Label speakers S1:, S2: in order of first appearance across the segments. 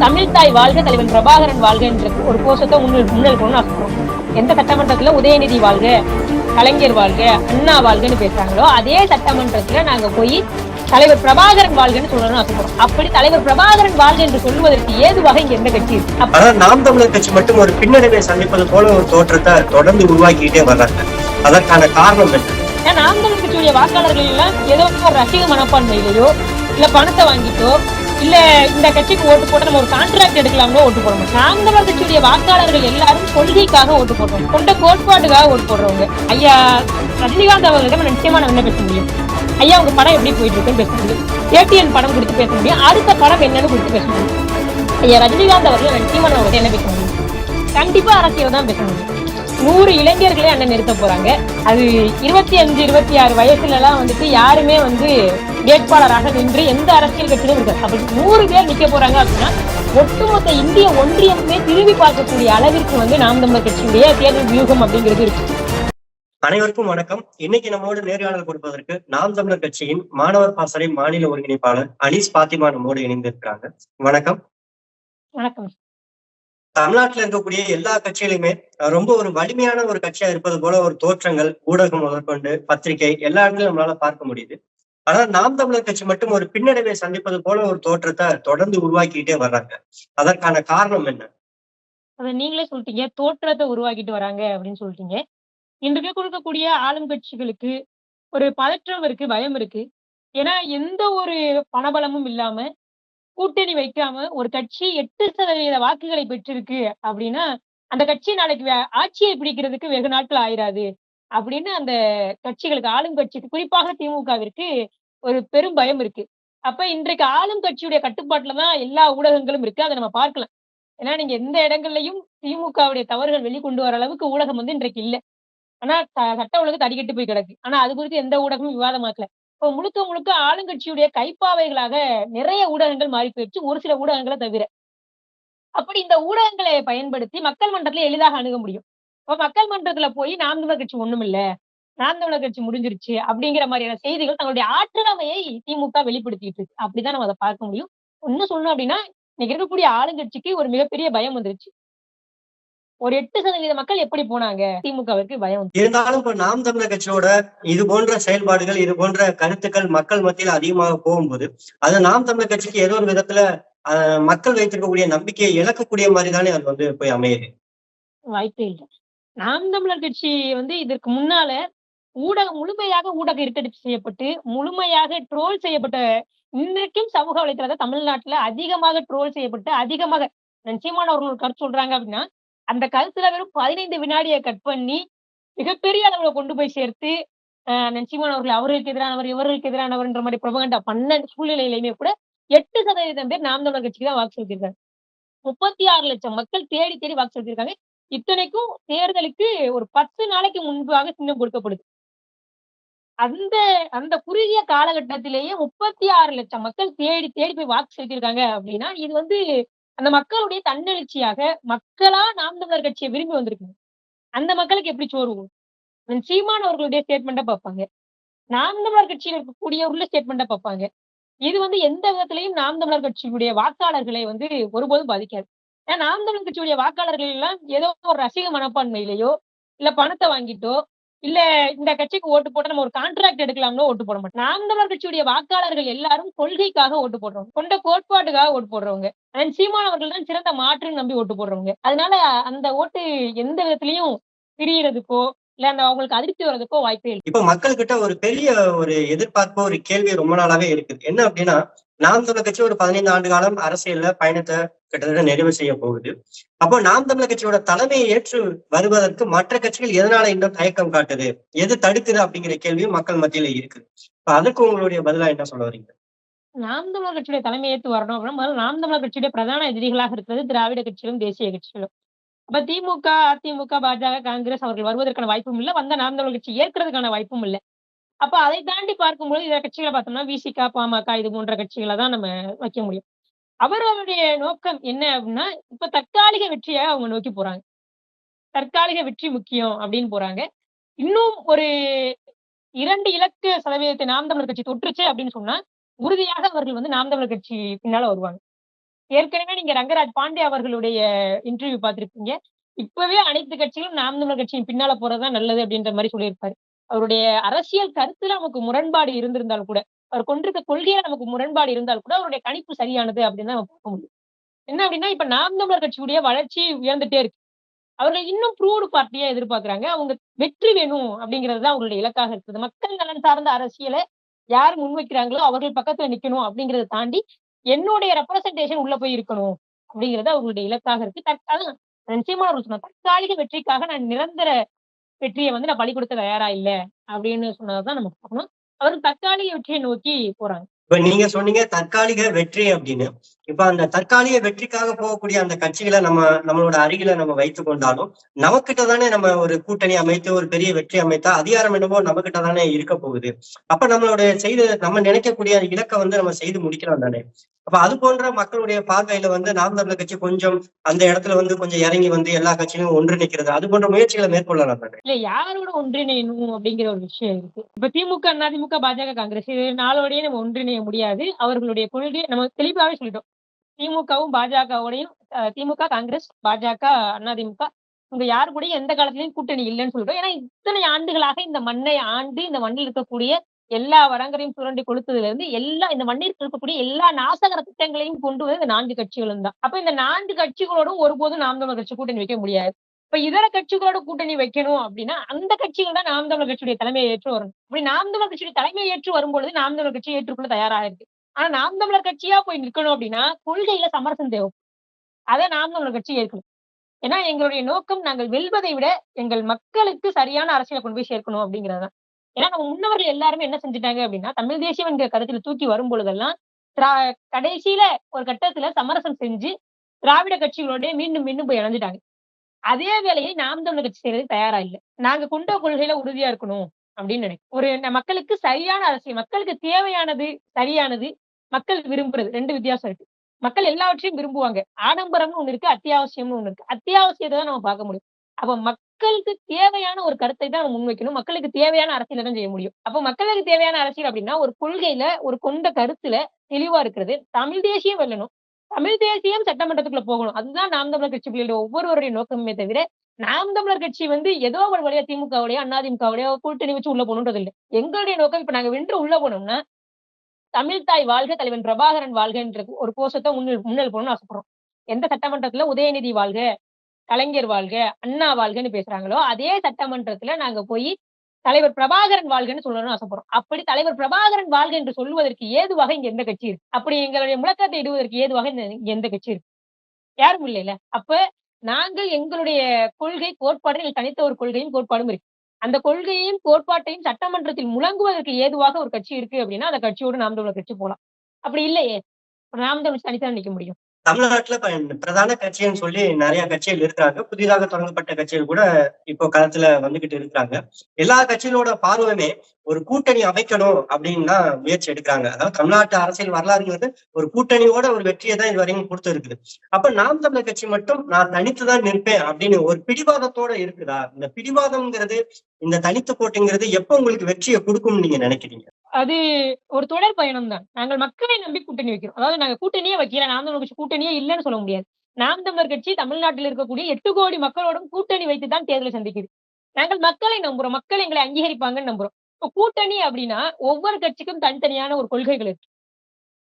S1: தமிழ் தாய் வாழ்க தலைவன் பிரபாகரன் வாழ்க என்ற ஒரு கோஷத்தை முன்னெடு முன்னெடுக்கணும்னு எந்த சட்டமன்றத்துல உதயநிதி வாழ்க கலைஞர் வாழ்க அண்ணா வாழ்கன்னு பேசுறாங்களோ அதே சட்டமன்றத்துல நாங்க போய் தலைவர் பிரபாகரன் வாழ்கன்னு சொல்லணும்னு ஆசைப்படுறோம். அப்படி தலைவர் பிரபாகரன் வாழ்க என்று சொல்வதற்கு ஏதுவாக இங்க எந்த கட்சி இருக்கு?
S2: நாம் தமிழர் கட்சி மட்டும் ஒரு பின்னடைவை சந்திப்பது போல ஒரு தோற்றத்தை தொடர்ந்து உருவாக்கிட்டே வர்றாங்க. அதற்கான காரணம் என்ன?
S1: ஏன்னா நாம் தமிழ் கட்சியுடைய வாக்காளர்கள் எல்லாம் ஏதோ ஒரு ரசிக மனப்பான்மையிலேயோ இல்ல பணத்தை வாங்கிட்டோ இல்ல இந்த கட்சிக்கு ஓட்டு போட்டு நம்ம ஒரு கான்ட்ராக்ட் எடுக்கலாம்னோ ஓட்டு போட மாட்டோம் நாம் கட்சியுடைய வாக்காளர்கள் எல்லாரும் கொள்கைக்காக ஓட்டு போடுறோம். கொண்ட கோட்பாட்டுக்காக ஓட்டு போடுறவங்க. ஐயா ரஜினிகாந்த் அவர்களிடம் நிச்சயமா நான் என்ன பேச முடியும்? ஐயா உங்க படம் எப்படி போயிட்டு இருக்குன்னு பேச முடியும். ஏடிஎன் படம் கொடுத்து பேச முடியும். அடுத்த படம் என்னன்னு கொடுத்து பேச முடியும். ஐயா ரஜினிகாந்த் அவர்கள் நிச்சயமா நான் என்ன பேச முடியும்? கண்டிப்பா அரசியல் தான் பேச முடியும். நூறு இளைஞர்களே அண்ணன் நிறுத்த போறாங்க. அது இருபத்தி அஞ்சு இருபத்தி ஆறு வயசுல எல்லாம் வந்துட்டு யாருமே வந்து வேட்பாளராக நின்று எந்த அரசியல் கட்சியிலும் இருக்காது. அப்படி நூறு பேர் நிக்க போறாங்க அப்படின்னா ஒட்டுமொத்த இந்திய ஒன்றியமே திரும்பி பார்க்கக்கூடிய அளவிற்கு வந்து நாம் தமிழர் கட்சியுடைய தேர்தல் வியூகம் அப்படிங்கிறது இருக்கு.
S2: அனைவருக்கும் வணக்கம். இன்னைக்கு நம்மோடு நேர்காணல் கொடுப்பதற்கு நாம் தமிழர் கட்சியின் மாணவர் பாசறை மாநில ஒருங்கிணைப்பாளர் அனீஸ் பாத்திமா நம்மோடு இணைந்திருக்கிறாங்க. வணக்கம்.
S1: வணக்கம்.
S2: தமிழ்நாட்டுல இருக்கக்கூடிய எல்லா கட்சிகளையுமே ரொம்ப ஒரு வலிமையான ஒரு கட்சியா இருப்பது போல ஒரு தோற்றங்கள் ஊடகம் முதற்கொண்டு பத்திரிகை எல்லா இடத்துலையும் நம்மளால பார்க்க முடியுது. ஆனா நாம் தமிழர் கட்சி மட்டும் ஒரு பின்னடைவை சந்திப்பது போல ஒரு தோற்றத்தை தொடர்ந்து உருவாக்கிக்கிட்டே வர்றாங்க. அதற்கான காரணம் என்ன?
S1: அதை நீங்களே சொல்லிட்டீங்க. தோற்றத்தை உருவாக்கிட்டு வராங்க அப்படின்னு சொல்லிட்டீங்க. இன்றைக்கு கொடுக்கக்கூடிய ஆளும் கட்சிகளுக்கு ஒரு பதற்றம் இருக்கு பயம் இருக்கு. ஏன்னா எந்த ஒரு பணபலமும் இல்லாம கூட்டணி வைக்காம ஒரு கட்சி எட்டு சதவீத வாக்குகளை பெற்றிருக்கு அப்படின்னா அந்த கட்சி நாளைக்கு வே- ஆட்சியை பிடிக்கிறதுக்கு வெகு நாட்கள் ஆயிராது அப்படின்னு அந்த கட்சிகளுக்கு ஆளும் கட்சிக்கு குறிப்பாக திமுகவிற்கு ஒரு பெரும் பயம் இருக்கு. அப்ப இன்றைக்கு ஆளும் கட்சியுடைய கட்டுப்பாட்டுல தான் எல்லா ஊடகங்களும் இருக்கு. அதை நம்ம பார்க்கலாம். ஏன்னா நீங்க எந்த இடங்கள்லயும் திமுகவுடைய தவறுகள் வெளிக்கொண்டு வர அளவுக்கு ஊடகம் வந்து இன்றைக்கு இல்லை. ஆனா சட்ட ஒழுங்கு தடிக்கட்டு போய் கிடக்கு. ஆனா அது குறித்து எந்த ஊடகமும் விவாதமாக்கல. இப்போ முழுக்க முழுக்க ஆளுங்கட்சியுடைய கைப்பாவைகளாக நிறைய ஊடகங்கள் மாறி போயிடுச்சு. ஒரு சில ஊடகங்களை தவிர. அப்படி இந்த ஊடகங்களை பயன்படுத்தி மக்கள் மன்றத்துல எளிதாக அணுக முடியும். இப்போ மக்கள் மன்றத்துல போய் நாம் தமிழர் கட்சி ஒண்ணும் இல்ல. நாம் தமிழர் கட்சி முடிஞ்சிருச்சு அப்படிங்கிற மாதிரியான செய்திகள் தங்களுடைய ஆற்றலமையை திமுக வெளிப்படுத்திட்டு இருக்கு. அப்படிதான் நம்ம அதை பார்க்க முடியும். இன்னும் சொல்லணும் அப்படின்னா இன்னைக்கு இருக்கக்கூடிய ஆளுங்கட்சிக்கு ஒரு மிகப்பெரிய பயம் வந்துருச்சு. ஒரு எட்டு சதவீத மக்கள் எப்படி போனாங்க திமுகவிற்கு பயம்.
S2: இருந்தாலும் இப்ப நாம் தமிழர் கட்சியோட இது போன்ற செயல்பாடுகள் இது போன்ற கருத்துக்கள் மக்கள் மத்தியில் அதிகமாக போகும்போது அது நாம் தமிழர் கட்சிக்கு ஏதோ ஒரு விதத்துல மக்கள் வைத்திருக்கக்கூடிய நம்பிக்கையை இழக்கக்கூடிய மாதிரி தானே அது வந்து போய் அமையுது
S1: வாய்ப்பே இல்லை நாம் தமிழர் கட்சி வந்து இதற்கு முன்னால ஊடகம் முழுமையாக ஊடக இருட்டடிப்பு செய்யப்பட்டு முழுமையாக ட்ரோல் செய்யப்பட்ட இன்றைக்கும் சமூக வலைத்தளத்தை தமிழ்நாட்டுல அதிகமாக ட்ரோல் செய்யப்பட்டு அதிகமாக நிச்சயமான ஒரு கருத்து சொல்றாங்க அப்படின்னா அந்த காலத்துல வெறும் பதினைந்து வினாடியை கட் பண்ணி மிகப்பெரிய அளவுல கொண்டு போய் சேர்த்து ஆஹ் நிச்சயமான அவர்கள் அவர்களுக்கு எதிரானவர் இவர்களுக்கு எதிரானவர்ன்ற மாதிரி பிரபகண்டா பண்ண சூழ்நிலையிலுமே கூட எட்டு சதவீதம் பேர் நாம் தமிழர் கட்சிக்கு தான் வாக்கு செலுத்திருக்காங்க முப்பத்தி ஆறு லட்சம் மக்கள் தேடி தேடி வாக்கு செலுத்திருக்காங்க இத்தனைக்கும் தேர்தலுக்கு ஒரு பத்து நாளைக்கு முன்பாக சின்னம் கொடுக்கப்படுது. அந்த அந்த குறுகிய காலகட்டத்திலேயே முப்பத்தி ஆறு லட்சம் மக்கள் தேடி தேடி போய் வாக்கு செலுத்திருக்காங்க அப்படின்னா இது வந்து அந்த மக்களுடைய தன்னெழுச்சியாக மக்களா நாம் தமிழர் கட்சியை விரும்பி வந்திருக்குங்க அந்த மக்களுக்கு எப்படி சோறுவோம் சீமான் அவர்களுடைய ஸ்டேட்மெண்ட்டை பார்ப்பாங்க. நாம் தமிழர் கட்சியில் உள்ள ஸ்டேட்மெண்ட்டை பார்ப்பாங்க. இது வந்து எந்த விதத்திலையும் நாம் தமிழர் கட்சியுடைய வாக்காளர்களை வந்து ஒருபோதும் பாதிக்காது. ஏன்னா நாம் தமிழர் கட்சியுடைய வாக்காளர்கள் எல்லாம் ஏதோ ஒரு ரசிக மனப்பான்மையிலேயோ இல்ல பணத்தை வாங்கிட்டோ இல்ல இந்த கட்சிக்கு ஓட்டு போட்டு நம்ம ஒரு கான்ட்ராக்ட் எடுக்கலாம்னு ஓட்டு போட மாட்டோம். நாம் தமிழர் கட்சியுடைய வாக்காளர்கள் எல்லாரும் கொள்கைக்காக ஓட்டு போடுறோம் கொண்ட கோட்பாட்டுக்காக ஓட்டு போடுறவங்க அண்ட் சீமான் அவர்கள் தான் சிறந்த மாற்றுன்னு நம்பி ஓட்டு போடுறவங்க. அதனால அந்த ஓட்டு எந்த விதத்திலையும் பிரியறதுக்கோ இல்ல அந்த அவங்களுக்கு அதிருப்தி வர்றதுக்கோ வாய்ப்பே இல்லை.
S2: இப்ப மக்கள்கிட்ட ஒரு பெரிய ஒரு எதிர்பார்ப்பு ஒரு கேள்வி ரொம்ப நாளாவே இருக்குது என்ன அப்படின்னா நாம் தமிழர் கட்சி ஒரு பதினைந்து ஆண்டு காலம் அரசியல்ல பயணத்தை கிட்டத்தட்ட நிறைவு செய்ய போகுது. அப்போ நாம் தமிழர் கட்சியோட தலைமையை ஏற்று வருவதற்கு மற்ற கட்சிகள் எதனால இன்னும் தயக்கம் காட்டுது? எது தடுக்குது அப்படிங்கிற கேள்வியும் மக்கள் மத்தியில இருக்குது இப்ப அதுக்கு உங்களுடைய பதிலா என்ன சொல்ல வரீங்க?
S1: நாம் தமிழர் கட்சியுடைய தலைமை ஏற்று வரணும் அப்படின்னா முதல்ல நாம் தமிழர் கட்சியுடைய பிரதான எதிரிகளாக இருக்கிறது திராவிட கட்சிகளும் தேசிய கட்சிகளும். அப்ப திமுக அதிமுக பாஜக காங்கிரஸ் அவர்கள் வருவதற்கான வாய்ப்பும் இல்லை. வந்த நாம் தமிழர் கட்சி ஏற்கிறதுக்கான வாய்ப்பும் இல்லை. அப்ப அதை தாண்டி பார்க்கும்போது இதர கட்சிகளை பார்த்தோம்னா விசிகா பாமக இது போன்ற கட்சிகளை தான் நம்ம வைக்க முடியும் அவர்களுடைய நோக்கம் என்ன அப்படின்னா இப்ப தற்காலிக வெற்றியை அவங்க நோக்கி போறாங்க தற்காலிக வெற்றி முக்கியம் அப்படின்னு போறாங்க இன்னும் ஒரு இரண்டு இலக்கு சதவீதத்தை நாம் தமிழர் கட்சி தொற்றுச்சு அப்படின்னு சொன்னா உறுதியாக அவர்கள் வந்து நாம் தமிழர் கட்சி பின்னால வருவாங்க ஏற்கனவே நீங்க ரங்கராஜ் பாண்டே அவர்களுடைய இன்டர்வியூ பார்த்திருப்பீங்க. இப்பவே அனைத்து கட்சிகளும் நாம் தமிழர் கட்சியின் பின்னால போறது தான் நல்லது அப்படின்ற மாதிரி சொல்லியிருப்பாரு. அவருடைய அரசியல் கருத்துல நமக்கு முரண்பாடு இருந்திருந்தால் கூட, அவர் கொண்டிருக்க கொள்கையில நமக்கு முரண்பாடு இருந்தால் கூட, அவருடைய கணிப்பு சரியானது அப்படின்னு தான் நம்ம பார்க்க முடியும். என்ன அப்படின்னா, இப்ப நாம் தமிழர் கட்சியுடைய வளர்ச்சி உயர்ந்துட்டே இருக்கு. அவர்கள் இன்னும் ப்ரூவ்டு பார்ட்டியா எதிர்பார்க்கிறாங்க. அவங்க வெற்றி வேணும் அப்படிங்கிறது தான் அவங்களுடைய இலக்காக இருக்குது. மக்கள் நலன் சார்ந்த அரசியலை யார் முன்வைக்கிறாங்களோ அவர்கள் பக்கத்துல நிக்கணும் அப்படிங்கறத தாண்டி, என்னுடைய ரெப்ரசன்டேஷன் உள்ள போய் இருக்கணும் அப்படிங்கிறது அவங்களுடைய இலக்காக இருக்கு. தற் நிச்சயமா அவர்கள் தற்காலிக வெற்றிக்காக நான் நிரந்தர வெற்றியை வந்து நான் பலி கொடுக்க தயாரா இல்ல அப்படின்னு சொன்னதான் நம்ம பார்க்கணும். அவர் தற்காலிக வெற்றியை நோக்கி போறாங்க.
S2: இப்ப நீங்க சொன்னீங்க தற்காலிக வெற்றி அப்படின்னு. இப்ப அந்த தற்காலிக வெற்றிக்காக போகக்கூடிய அந்த கட்சிகளை நம்ம நம்மளோட அருகில நம்ம வைத்து கொண்டாலும், நமக்கிட்ட தானே நம்ம ஒரு கூட்டணி அமைத்து ஒரு பெரிய வெற்றி அமைத்தா, அதிகாரம் என்னமோ நம்மகிட்ட தானே இருக்க போகுது. அப்ப நம்மளுடைய செய்து நம்ம நினைக்கக்கூடிய இலக்க வந்து நம்ம செய்து முடிக்கலாம் தானே. அப்ப அது போன்ற மக்களுடைய பார்வையில வந்து நாம் தமிழர் கட்சி கொஞ்சம் அந்த இடத்துல வந்து கொஞ்சம் இறங்கி வந்து எல்லா கட்சியும் ஒன்றிணைக்கிறது. அது போன்ற முயற்சிகளை மேற்கொள்ளலாம் தானே.
S1: இல்ல யாரோட ஒன்றிணையணும் அப்படிங்கிற ஒரு விஷயம் இருக்கு. இப்ப திமுக, அதிமுக, பாஜக, காங்கிரஸ் இது நாளோடய நம்ம ஒன்றிணைய முடியாது. அவர்களுடைய கொள்கை நம்ம தெளிவாவே சொல்லிட்டோம். திமுகவும், பாஜகவோடையும் திமுக, காங்கிரஸ், பாஜக, அதிமுக இவங்க யாரு கூட எந்த காலத்திலயும் கூட்டணி இல்லைன்னு சொல்லிட்டோம். ஏன்னா இத்தனை ஆண்டுகளாக இந்த மண்ணை ஆண்டு இந்த மண்ணில் இருக்கக்கூடிய எல்லா வரங்களையும் சுரண்டி கொளுத்ததுல இருந்து எல்லா இந்த மண்ணிற்கு இருக்கக்கூடிய எல்லா நாசகர திட்டங்களையும் கொண்டு வந்து இந்த நான்கு கட்சிகளும் தான். அப்ப இந்த நான்கு கட்சிகளோடும் ஒருபோதும் நாம் தமிழர் கட்சி கூட்டணி வைக்க முடியாது. இப்ப இதர கட்சிகளோட கூட்டணி வைக்கணும் அப்படின்னா, அந்த கட்சிகள் தான் நாம் தமிழர் கட்சியுடைய தலைமையை ஏற்று வரணும். அப்படி நாம் தமிழர் கட்சியுடைய தலைமையை ஏற்று வரும்பொழுது, நாம் தமிழர் கட்சி ஏற்றுக்கொள்ள தயாராக இருக்கு. ஆனா நாம் தமிழர் கட்சியா போய் நிக்கணும் அப்படின்னா, கொள்கையில சமரசம் தேவை. அதை நாம் தமிழர் கட்சி ஏற்கணும். ஏன்னா எங்களுடைய நோக்கம் நாங்கள் வெல்வதை விட, எங்கள் மக்களுக்கு சரியான அரசியலை கொண்டு போய் சேர்க்கணும் அப்படிங்கறதுதான் ஏன்னா நம்ம முன்னவர்கள் எல்லாருமே என்ன செஞ்சுட்டாங்க அப்படின்னா, தமிழ் தேசியம் என்கிற கருத்துல தூக்கி வரும்பொழுதெல்லாம், திரா கடைசியில ஒரு கட்டத்துல சமரசம் செஞ்சு, திராவிட கட்சிகளோடய மீண்டும் மீண்டும் போய் இணைஞ்சிட்டாங்க அதே வேலையை நாம் தமிழர் கட்சி செய்யறது தயாரா இல்ல. நாங்க கொண்ட கொள்கையில உறுதியா இருக்கணும் அப்படின்னு நினைக்கிறேன் ஒரு மக்களுக்கு சரியான அரசியல், மக்களுக்கு தேவையானது, சரியானது, மக்கள் விரும்புறது ரெண்டு வித்தியாசம் இருக்கு. மக்கள் எல்லாவற்றையும் விரும்புவாங்க. ஆடம்பரம்னு ஒண்ணு இருக்கு, அத்தியாவசியம்னு ஒண்ணு இருக்கு. அத்தியாவசியத்தை தான் நம்ம பார்க்க முடியும். அப்ப மக்களுக்கு தேவையான ஒரு கருத்தை தான் நம்ம முன்வைக்கணும். மக்களுக்கு தேவையான அரசியல தான் செய்ய முடியும். அப்ப மக்களுக்கு தேவையான அரசியல் அப்படின்னா, ஒரு கொள்கையில, ஒரு கொண்ட கருத்துல தெளிவா இருக்கிறது. தமிழ் தேசியம் வெல்லணும். தமிழ் தேசியம் சட்டமன்றத்துக்குள்ள போகணும். அதுதான் நாம் தமிழர் கட்சிகளுடைய ஒவ்வொருவருடைய நோக்கமே தவிர, நாம் தமிழர் கட்சி வந்து ஏதோ ஒரு வழியா திமுகவோடயோ, அதிமுகவோடயோ கூட்டணி வச்சு உள்ள போகணும்ன்றது இல்ல. எங்களுடைய நோக்கம் இப்ப நாங்க வென்று உள்ள போனோம்னா, தமிழ் தாய் வாழ்க, தலைவன் பிரபாகரன் வாழ்கன்ற ஒரு கோஷத்தை முன்னல் முன்னல் போகணும்னு ஆசைப்படுறோம். எந்த சட்டமன்றத்துல உதயநிதி வாழ்க, கலைஞர் வாழ்க, அண்ணா வாழ்கன்னு பேசுறாங்களோ, அதே சட்டமன்றத்துல நாங்க போய் தலைவர் பிரபாகரன் வாழ்கன்னு சொல்லணும்னு ஆசைப்படுறோம். அப்படி தலைவர் பிரபாகரன் வாழ்க என்று சொல்லுவதற்கு ஏதுவாக இங்க எந்த கட்சி இருக்கு? அப்படி எங்களுடைய முழக்கத்தை இடுவதற்கு ஏதுவாக இங்க எந்த கட்சி இருக்கு? யாரும் இல்லைல்ல. அப்ப நாங்கள் எங்களுடைய கொள்கை, கோட்பாடு தனித்த ஒரு கொள்கையும், கோட்பாடும் இருக்கு. அந்த கொள்கையையும், கோட்பாட்டையும் சட்டமன்றத்தில் முழங்குவதற்கு ஏதுவாக ஒரு கட்சி இருக்கு அப்படின்னா, அந்த கட்சியோடு நாம் தமிழர் கட்சி போகலாம் அப்படி இல்லையே. நாம் தமிழ் தனித்தான் நிக்க முடியும்.
S2: தமிழ்நாட்டுல பிரதான கட்சின்னு சொல்லி நிறைய கட்சிகள் இருக்கிறாங்க. புதிதாக தொடங்கப்பட்ட கட்சிகள் கூட இப்போ களத்துல வந்துகிட்டு இருக்கிறாங்க. எல்லா கட்சிகளோட பார்வையுமே ஒரு கூட்டணி அமைக்கணும் அப்படின்னு தான் முயற்சி எடுக்கிறாங்க அதாவது தமிழ்நாட்டு அரசியல் வரலாறுங்கிறது ஒரு கூட்டணியோட ஒரு வெற்றியை தான் இது வரைக்கும் கொடுத்துருக்குது அப்ப நாம் தமிழர் கட்சி மட்டும் நான் தனித்துதான் நிற்பேன் அப்படின்னு ஒரு பிடிவாதத்தோட இருக்குதா? இந்த பிடிவாதம்ங்கிறது, இந்த தனித்து போட்டிங்கிறது எப்ப உங்களுக்கு வெற்றியை கொடுக்கும்னு நீங்க நினைக்கிறீங்க?
S1: அது ஒரு தொடர் பயணம் தான். நாங்கள் மக்களை நம்பி கூட்டணி வைக்கிறோம். அதாவது நாங்க கூட்டணியே வைக்கல. நாம் தமிழர் கட்சி கூட்டணியே இல்லைன்னு சொல்ல முடியாது. நாம் தமிழர் கட்சி தமிழ்நாட்டில் இருக்கக்கூடிய எட்டு கோடி மக்களோடும் கூட்டணி வைத்து தான் தேர்தலை சந்திக்குது. நாங்கள் மக்களை நம்புறோம். மக்கள் எங்களை அங்கீகரிப்பாங்கன்னு நம்புறோம். இப்போ கூட்டணி அப்படின்னா, ஒவ்வொரு கட்சிக்கும் தனித்தனியான ஒரு கொள்கைகள் இருக்கு.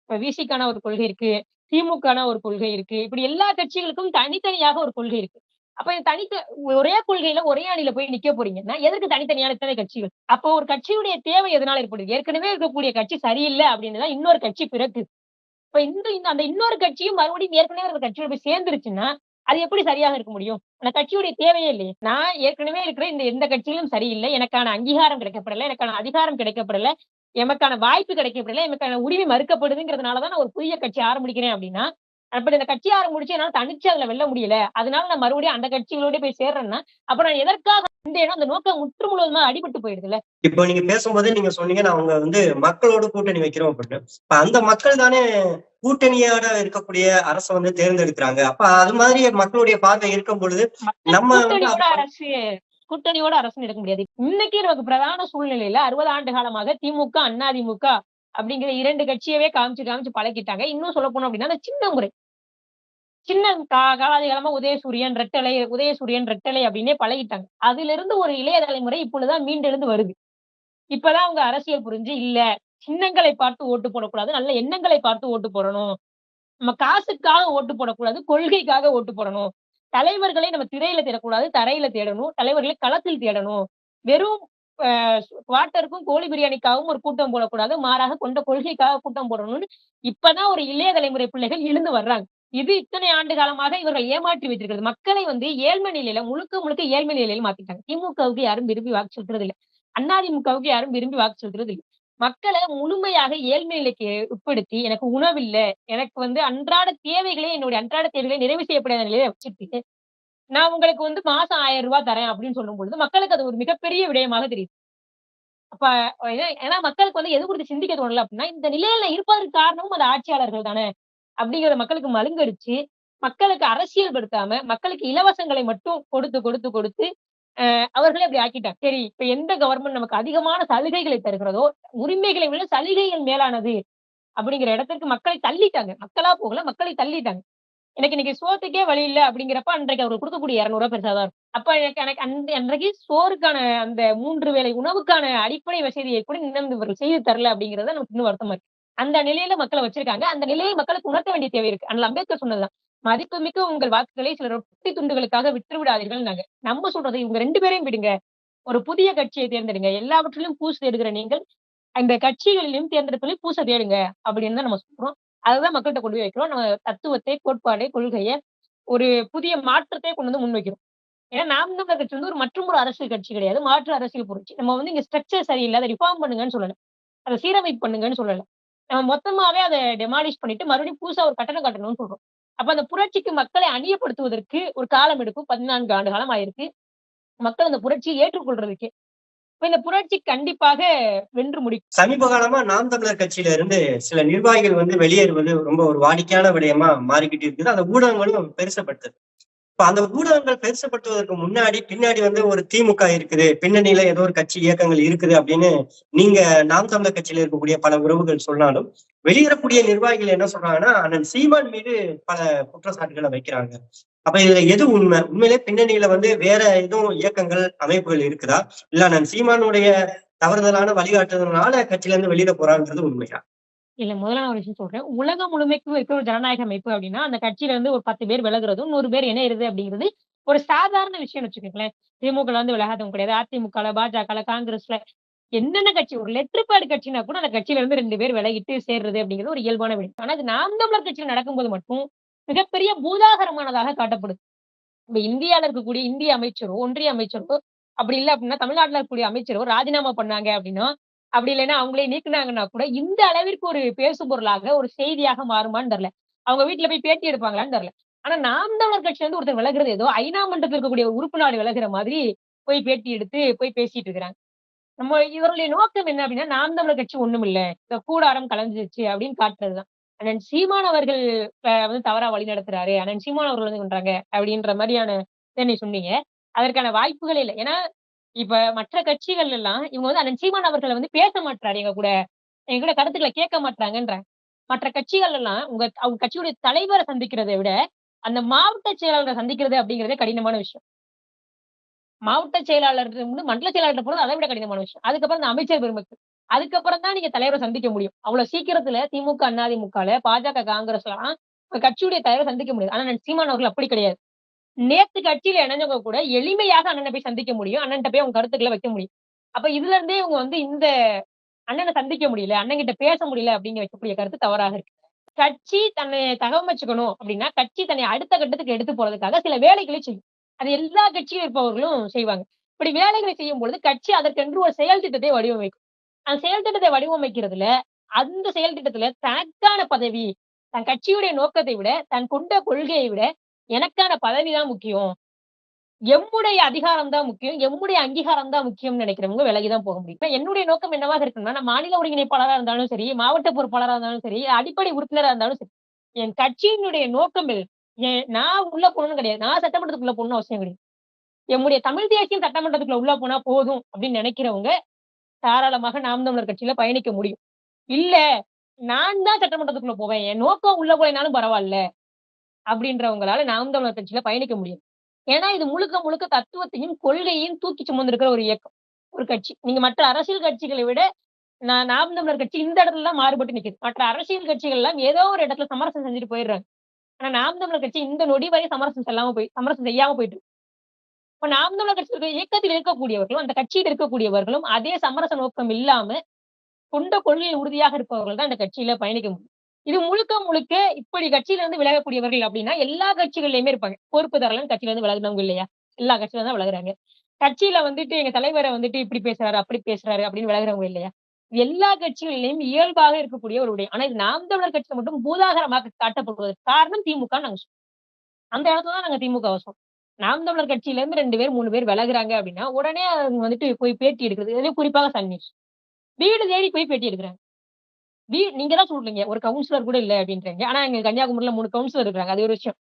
S1: இப்ப விசிக்கான ஒரு கொள்கை இருக்கு. திமுகனா ஒரு கொள்கை இருக்கு. இப்படி எல்லா கட்சிகளுக்கும் தனித்தனியாக ஒரு கொள்கை இருக்கு. அப்ப இந்த தனித்த ஒரே கொள்கையில, ஒரே அணியில போய் நிக்க போறீங்கன்னா, எதற்கு தனித்தனியான இத்தனை கட்சிகள்? அப்போ ஒரு கட்சியுடைய தேவை எதனால ஏற்படுது? ஏற்கனவே இருக்கக்கூடிய கட்சி சரியில்லை அப்படின்னு தான் இன்னொரு கட்சி பிறக்குது. இப்ப இந்த இந்த அந்த இன்னொரு கட்சியும் மறுபடியும் ஏற்கனவே இருக்கிற கட்சியோட போய் சேர்ந்துருச்சுன்னா, அது எப்படி சரியாக இருக்க முடியும்? அந்த கட்சியுடைய தேவையே இல்லையே. நான் ஏற்கனவே இருக்கிற இந்த எந்த கட்சியிலும் சரியில்லை எனக்கான அங்கீகாரம் கிடைக்கப்படல. எனக்கான அதிகாரம் கிடைக்கப்படல. எமக்கான வாய்ப்பு கிடைக்கப்படல. எமக்கான உரிமை மறுக்கப்படுதுங்கிறதுனாலதான் நான் ஒரு புதிய கட்சி ஆரம்பிக்கிறேன் அப்படின்னா, அப்படி இந்த கட்சி ஆரம்பிச்சு என்னால தனிச்சு அதுல வெல்ல முடியல. அதனால நான் மறுபடியும் அந்த கட்சிகளோடயே போய் சேர்றேன்னா, அப்ப நான் எதற்காக வந்தேனோ அந்த நோக்கம் முற்று முழுவதுமா அடிபட்டு போயிடுதுல்ல.
S2: இப்போ நீங்க பேசும்போதே நீங்க சொன்னீங்க, நாங்க வந்து மக்களோட கூட்டணி வைக்கிறோம் அப்படின்னு. இப்ப அந்த மக்கள் தானே கூட்டணியோட இருக்கக்கூடிய அரச வந்து தேர்ந்தெடுக்கிறாங்க. அப்ப அது மாதிரி மக்களுடைய பார்வை இருக்கும் பொழுது, நம்ம
S1: கூட்டணியோட அரசு கூட்டணியோட அரசுன்னு எடுக்க முடியாது. இன்னைக்கு நமக்கு பிரதான சூழ்நிலையில 60 ஆண்டு காலமாக திமுக, அதிமுக அப்படிங்கிற 2 கட்சியவே காமிச்சு, காமிச்சு பழக்கிட்டாங்க. இன்னும் சொல்லப்போனோம் அப்படின்னா, அந்த சின்ன முறை. சின்ன கா காலாதி காலமா உதயசூரியன், ரெட்டலை, உதயசூரியன், ரெட்டலை அப்படின்னே பழகிட்டாங்க. அதுல இருந்து ஒரு இளைய தலைமுறை இப்பொழுதுதான் மீண்டெழுந்து வருது. இப்பதான் அவங்க அரசியல் புரிஞ்சு, இல்ல சின்னங்களை பார்த்து ஓட்டு போடக்கூடாது. நல்ல எண்ணங்களை பார்த்து ஓட்டு போடணும். நம்ம காசுக்காக ஓட்டு போடக்கூடாது. கொள்கைக்காக ஓட்டு போடணும். தலைவர்களை நம்ம திரையில தேடக்கூடாது. தரையில தேடணும். தலைவர்களை களத்தில் தேடணும். வெறும் அ குவார்ட்டருக்கும், கோழி பிரியாணிக்காகவும் ஒரு கூட்டம் போடக்கூடாது. மாறாக கொண்ட கொள்கைக்காக கூட்டம் போடணும்னு இப்பதான் ஒரு இளைய தலைமுறை பிள்ளைகள் எழுந்து வர்றாங்க. இது இத்தனை ஆண்டு காலமாக இவர்கள் ஏமாற்றி வைத்திருக்கிறது. மக்களை வந்து ஏழ்மை நிலையில முழுக்க முழுக்க ஏழ்மை நிலையில மாத்திட்டாங்க. திமுகவுக்கு யாரும் விரும்பி வாக்கு செலுத்துறது இல்லை அண்ணாதிமுகவுக்கு யாரும் விரும்பி வாக்கு செலுத்துறது இல்லை மக்களை முழுமையாக ஏழ்மை நிலைக்கு உட்படுத்தி, எனக்கு உணவில்லை எனக்கு வந்து அன்றாட தேவைகளே என்னுடைய அன்றாட தேவைகளை நிறைவு செய்யப்படாத நிலையில வச்சுட்டு, நான் உங்களுக்கு வந்து மாசம் ஆயிரம் ரூபாய் தரேன் அப்படின்னு சொல்லும் பொழுது மக்களுக்கு அது ஒரு மிகப்பெரிய விடயமாக தெரியுது. அப்ப ஏன்னா ஏன்னா மக்களுக்கு வந்து எது குறித்து சிந்திக்க தோணல அப்படின்னா, இந்த நிலையில இருப்பதற்கு காரணமும் அந்த ஆட்சியாளர்கள் தானே! அப்படிங்கிறத மக்களுக்கு மழுங்கடிச்சு, மக்களுக்கு அரசியல் படுத்தாம, மக்களுக்கு இலவசங்களை மட்டும் கொடுத்து, கொடுத்து, கொடுத்து அவர்களே அப்படி ஆக்கிட்டாங்க. சரி, இப்ப எந்த கவர்மெண்ட் நமக்கு அதிகமான சலுகைகளை தருகிறதோ, உரிமைகளை விட சலுகைகள் மேலானது அப்படிங்கிற இடத்திற்கு மக்களை தள்ளிட்டாங்க. மக்களா போகல, மக்களை தள்ளிட்டாங்க. எனக்கு இன்னைக்கு சோத்துக்கே வழி இல்லை அப்படிங்கிறப்ப, அன்றைக்கு அவர்கள் கொடுக்கக்கூடிய இரநூறுவா 200 பெருசா தான் இருக்கும். அப்ப எனக்கு எனக்கு அந்த அன்றைக்கு சோறுக்கான அந்த மூன்று வேலை உணவுக்கான அடிப்படை வசதியை கூட இன்னும் இவர்கள் செய்து தரல அப்படிங்கிறது தான் நமக்கு இன்னும் வருத்தமா இருக்கு. அந்த நிலையில மக்களை வச்சிருக்காங்க. அந்த நிலையை மக்களுக்கு உணர்த்த வேண்டிய தேவை இருக்கு. அண்ணல் அம்பேத்கர் சொன்னதுதான். மதிப்புமிக்க உங்கள் வாக்குகளை சில ரொட்டி துண்டுகளுக்காக விற்று விடாதீர்கள்னாங்க. நம்ம சொல்றது இவங்க ரெண்டு பேரையும் விடுங்க. ஒரு புதிய கட்சியை தேர்ந்தெடுங்க. எல்லாவற்றிலும் பூசு தேடுகிற நீங்கள், அந்த கட்சிகளிலும் தேர்ந்தெடுப்பிலும் பூச தேடுங்க அப்படின்னு தான் நம்ம சொல்றோம். அததான் மக்கள்கிட்ட கொண்டு போய் வைக்கிறோம். நம்ம தத்துவத்தை, கோட்பாடை, கொள்கையை ஒரு புதிய மாற்றத்தை கொண்டு வந்து முன்வைக்கிறோம். ஏன்னா நாம் தமிழர் கட்சி வந்து ஒரு மற்றும் ஒரு அரசியல் கட்சி கிடையாது. மாற்று அரசியல் புரட்சி. நம்ம வந்து இங்க ஸ்ட்ரக்சர் சரியில்லாத ரிஃபார்ம் பண்ணுங்கன்னு சொல்லலை அத சீரமைப்பு பண்ணுங்கன்னு சொல்லலை நம்ம மொத்தமாவே அத டெமாலிஷ் பண்ணிட்டு மறுபடியும் புதுசா ஒரு கட்டணம் கட்டணும்னு சொல்றோம். அப்ப அந்த புரட்சிக்கு மக்களை அணியப்படுத்துவதற்கு ஒரு காலம் எடுக்கும். 14 ஆண்டு காலம் ஆயிருக்கு. மக்கள் அந்த புரட்சியை ஏற்றுக்கொள்றதுக்கு. இப்ப இந்த புரட்சி கண்டிப்பாக வென்று முடிக்கும்.
S2: சமீப காலமா நாம் தமிழர் கட்சியில இருந்து சில நிர்வாகிகள் வந்து வெளியேறுவது ரொம்ப ஒரு வாடிக்கையான விடயமா மாறிக்கிட்டு இருக்குது. அந்த ஊடகங்களும் பெருசப்படுத்துது. இப்ப அந்த ஊடகங்கள் பெருசுபடுத்துவதற்கு முன்னாடி, பின்னாடி வந்து ஒரு திமுக இருக்குது. பின்னணியில ஏதோ ஒரு கட்சி இயக்கங்கள் இருக்குது அப்படின்னு நீங்க நாம் தமிழர் கட்சியில இருக்கக்கூடிய பல உறவுகள் சொன்னாலும், வெளியேறக்கூடிய நிர்வாகிகள் என்ன சொல்றாங்கன்னா, அண்ணன் சீமான் மீது பல குற்றச்சாட்டுகள வைக்கிறாங்க. அப்ப இதுல எது உண்மை? உண்மையிலே பின்னணியில வந்து வேற எதுவும் இயக்கங்கள், அமைப்புகள் இருக்குதா? இல்ல அண்ணன் சீமானுடைய தவறுதலான வழிகாட்டுதல்னால கட்சியில இருந்து வெளியில போறாங்கிறது உண்மையா?
S1: இல்ல முதல்ல நான் ஒரு விஷயம் சொல்றேன். உலகம் முழுமைக்கும் இருக்கிற ஒரு ஜனநாயக அமைப்பு அப்படின்னா, அந்த கட்சியில இருந்து ஒரு 10 பேர் விலகுறதும், நூறு பேர் இணையறது அப்படிங்கிறது ஒரு சாதாரண விஷயம்னு வச்சுக்கோங்களேன். திமுகல வந்து விலகாதவங்க கிடையாது. அதிமுகல, பாஜகல, காங்கிரஸ்ல என்னென்ன கட்சி ஒரு லெட்டர் கட்சினா கூட அந்த கட்சியில இருந்து ரெண்டு பேர் விலகிட்டு சேர்றது அப்படிங்கிறது ஒரு இயல்பான விஷயம். ஆனா அது நாம் தமிழர் கட்சியில நடக்கும்போது மட்டும் மிகப்பெரிய பூதாகரமானதாக காட்டப்படுது. இப்ப இந்தியால இருக்கக்கூடிய இந்திய அமைச்சரோ, ஒன்றிய அமைச்சரோ, அப்படி இல்ல அப்படின்னா தமிழ்நாட்டில் இருக்கக்கூடிய அமைச்சரோ ராஜினாமா பண்ணாங்க அப்படின்னா, அப்படி இல்லைன்னா அவங்களே நீக்குனாங்கன்னா கூட இந்த அளவிற்கு ஒரு பேசும் பொருளாக, ஒரு செய்தியாக மாறுமான்னு தெரியல. அவங்க வீட்டுல போய் பேட்டி எடுப்பாங்களான்னு தெரியல. ஆனா நாம் தமிழர் கட்சியில இருந்து ஒருத்தர் விலகிறது ஏதோ ஐநா மன்றத்தில் இருக்கக்கூடிய ஒரு உறுப்பு நாடு விலகிற மாதிரி போய் பேட்டி எடுத்து போய் பேசிட்டு இருக்கிறாங்க. நம்ம இவருடைய நோக்கம் என்ன அப்படின்னா, நாம் தமிழர் கட்சி ஒண்ணுமில்ல. இந்த கூடாரம் கலந்துச்சு அப்படின்னு காட்டுறதுதான். அண்ணன் சீமான் அவர்கள் வந்து தவறா வழி நடத்துறாரு அண்ணன் சீமான் அவர்கள் வந்து பண்றாங்க அப்படின்ற மாதிரியான சொன்னீங்க. அதற்கான வாய்ப்புகளே இல்ல. ஏன்னா, இப்ப மற்ற கட்சிகள் எல்லாம் இவங்க வந்து அண்ணன் சீமான் அவர்களை வந்து பேச மாட்றாரு எங்க கூட. எங்க கூட கருத்துக்களை கேட்க மாட்டாங்கன்ற மற்ற கட்சிகள் எல்லாம் உங்க அவங்க கட்சியுடைய தலைவரை சந்திக்கிறத விட, அந்த மாவட்ட செயலாளரை சந்திக்கிறது அப்படிங்கிறதே கடினமான விஷயம். மாவட்ட செயலாளர் வந்து மண்டல செயலாளர் போறது அதை விட கடினமான விஷயம். அதுக்கப்புறம் இந்த அமைச்சர் பெருமக்கள். அதுக்கப்புறம் தான் நீங்க தலைவரை சந்திக்க முடியும். அவ்வளவு சீக்கிரத்துல திமுக, அதிமுகல, பாஜக, காங்கிரஸ்லாம் ஒரு கட்சியுடைய தலைவரை சந்திக்க முடியாது. ஆனா சீமான் அவர்கள் அப்படி கிடையாது. நேத்து கட்சியில இணைஞ்சவங்க கூட எளிமையாக அண்ணனை போய் சந்திக்க முடியும். அண்ணன்ட்ட போய் அவங்க கருத்துக்களை வைக்க முடியும். அப்ப இதுல இருந்தே இவங்க வந்து இந்த அண்ணனை சந்திக்க முடியல, அண்ணன் கிட்ட பேச முடியல அப்படிங்கிற வைக்கக்கூடிய கருத்து தவறாக இருக்கு. கட்சி தன்னை தகவமைச்சுக்கணும் அப்படின்னா, கட்சி தன்னை அடுத்த கட்டத்துக்கு எடுத்து போறதுக்காக சில வேலைகளை செய்யும். அது எல்லா கட்சியும் இருப்பவர்களும் செய்வாங்க. இப்படி வேலைகளை செய்யும் பொழுது கட்சி அதற்கென்று ஒரு செயல் திட்டத்தை வடிவமைக்கும். அந்த செயல் திட்டத்தை வடிவமைக்கிறதுல, அந்த செயல் திட்டத்துல தனக்கான பதவி, தன் கட்சியுடைய நோக்கத்தை விட, தன் கொண்ட கொள்கையை விட, எனக்கான பதவி தான் முக்கியம். எம்முடைய அதிகாரம் தான் முக்கியம். எம்முடைய அங்கீகாரம் தான் முக்கியம்னு நினைக்கிறவங்க விலகி தான் போக முடியும். என்னுடைய நோக்கம் என்னவாக இருக்குன்னா, நான் மாநில ஒருங்கிணைப்பாளராக இருந்தாலும் சரி, மாவட்ட பொறுப்பாளரா இருந்தாலும் சரி, அடிப்படை உறுப்பினராக இருந்தாலும் சரி, என் கட்சியினுடைய நோக்கம் நான் உள்ள போகணும்னு கிடையாது. நான் சட்டமன்றத்துக்குள்ள போகணும்னு அவசியம் கிடையாது. எம்முடைய தமிழ் தேசியம் சட்டமன்றத்துக்குள்ள உள்ள போனா போதும் அப்படின்னு நினைக்கிறவங்க, தாராளமாக நாம் தமிழர் கட்சியில பயணிக்க முடியும். இல்ல, நான் தான் சட்டமன்றத்துக்குள்ள போவேன். என் நோக்கம் உள்ள போயினாலும் பரவாயில்ல அப்படின்றவங்களால நாம் தமிழர் கட்சியில பயணிக்க முடியும். ஏன்னா, இது முழுக்க முழுக்க தத்துவத்தையும், கொள்கையையும் தூக்கி சுமந்திருக்கிற ஒரு இயக்கம். ஒரு கட்சி. நீங்க மற்ற அரசியல் கட்சிகளை விட நான் நாம் தமிழர் கட்சி இந்த இடத்துல தான் மாறுபட்டு நிக்குது. மற்ற அரசியல் கட்சிகள் எல்லாம் ஏதோ ஒரு இடத்துல சமரசம் செஞ்சுட்டு போயிடுறாங்க. ஆனா நாம் தமிழர் கட்சி இந்த நொடி வரை சமரசம் செல்லாம போய் சமரசம் செய்யாம போயிட்டு இப்ப நாம் தமிழர் கட்சி இயக்கத்தில் இருக்கக்கூடியவர்களும், அந்த கட்சியில் இருக்கக்கூடியவர்களும் அதே சமரச நோக்கம் இல்லாம, கொண்ட கொள்கையில் உறுதியாக இருப்பவர்கள் தான் இந்த கட்சியில பயணிக்க முடியும். இது முழுக்க முழுக்க இப்படி கட்சியில இருந்து விலகக்கூடியவர்கள் அப்படின்னா, எல்லா கட்சிகள்லயுமே இருப்பாங்க. பொறுப்பு தரலன்னு கட்சியில இருந்து விலகினவங்க இல்லையா? எல்லா கட்சியில தான் விலகுறாங்க. கட்சியில வந்துட்டு எங்க தலைவரை வந்துட்டு இப்படி பேசுறாரு, அப்படி பேசுறாரு அப்படின்னு விலகுறவங்க இல்லையா? எல்லா கட்சிகளிலும் இயல்பாக இருக்கக்கூடிய ஒரு விடயம். ஆனா இது நாம் தமிழர் கட்சியில மட்டும் பூதாகரமாக காட்டப்படுவதற்கு காரணம் திமுக நாங்க சொல்றோம். அந்த இடத்துல தான் நாங்க திமுக சொல்றோம். நாம் தமிழர் கட்சியில இருந்து ரெண்டு பேர், மூணு பேர் விலகுறாங்க அப்படின்னா, உடனே அவங்க வந்துட்டு போய் பேட்டி எடுக்கிறது. அதுலயும் குறிப்பாக சன் நியூஸ். வீடு தேடி போய் பேட்டி எடுக்கிறாங்க வீ நீங்க தான் சொல்றீங்க. ஒரு கவுன்சிலர் கூட இல்ல அப்படின்றீங்க. ஆனா எங்க கன்னியாகுமரியில மூணு கவுன்சிலர் இருக்காங்க. அது ஒரு விஷயம்.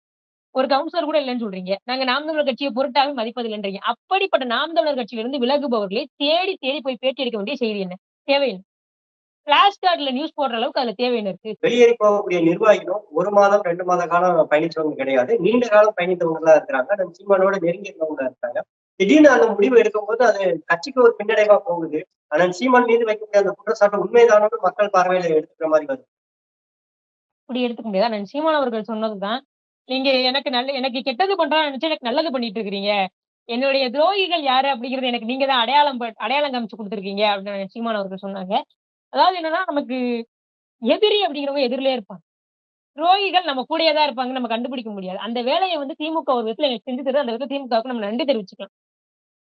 S1: ஒரு கவுன்சிலர் கூட இல்லன்னு சொல்றீங்க. நாங்க நாம் தமிழர் கட்சியை பொருட்டாவே மதிப்பதில்லைன்றீங்க. அப்படிப்பட்ட நாம் தமிழர் கட்சியிலிருந்து விலகுபவர்களை தேடி தேடி போய் பேட்டி எடுக்க வேண்டிய செய்தி என்ன? தேவை என்ன? ஃபிளாஷ் கார்டுல நியூஸ் போடுற அளவுக்கு அதுல தேவை என்ன இருக்கு?
S2: வெளியேறி போகக்கூடிய நிர்வாகிகளும் ஒரு மாதம், ரெண்டு மாத காலம் பயணிச்சவங்க கிடையாது. நீண்ட காலம் பயணித்தவங்களா இருக்கிறாங்க. நம்ம சீமானோட நெருங்கி இருக்காங்க. திடீர்னு அந்த முடிவு எடுக்கும்போது அது கட்சிக்கு ஒரு பின்னடைவா போகுது. அண்ணன் சீமான் மீது வைக்கக்கூடிய அந்த குற்றச்சாட்டு உண்மைதானோன்னு மக்கள் பார்வையில எடுத்துக்கிற மாதிரி வருது.
S1: அப்படி எடுத்துக்க முடியாது. நான் சீமான் அவர்கள் சொன்னதுதான். நீங்க எனக்கு நல்ல எனக்கு கெட்டது பண்றா நினைச்சு எனக்கு நல்லது பண்ணிட்டு இருக்கிறீங்க. என்னுடைய துரோகிகள் யாரு அப்படிங்கறது எனக்கு நீங்க தான் அடையாளம் அடையாளம் காமிச்சு கொடுத்துருக்கீங்க அப்படின்னு சீமான் அவர்கள் சொன்னாங்க. அதாவது என்னன்னா, நமக்கு எதிரி அப்படிங்கிறவங்க எதிரிலே இருப்பாங்க. துரோகிகள் நம்ம கூடயே தான் இருப்பாங்க நம்ம கண்டுபிடிக்க முடியாது. அந்த வேலைய வந்து திமுக ஒரு விதத்துல எனக்கு செஞ்சு தருது. அந்த விதத்துல திமுகவுக்கு நம்ம நன்றி தெரிவிச்சுக்கலாம்.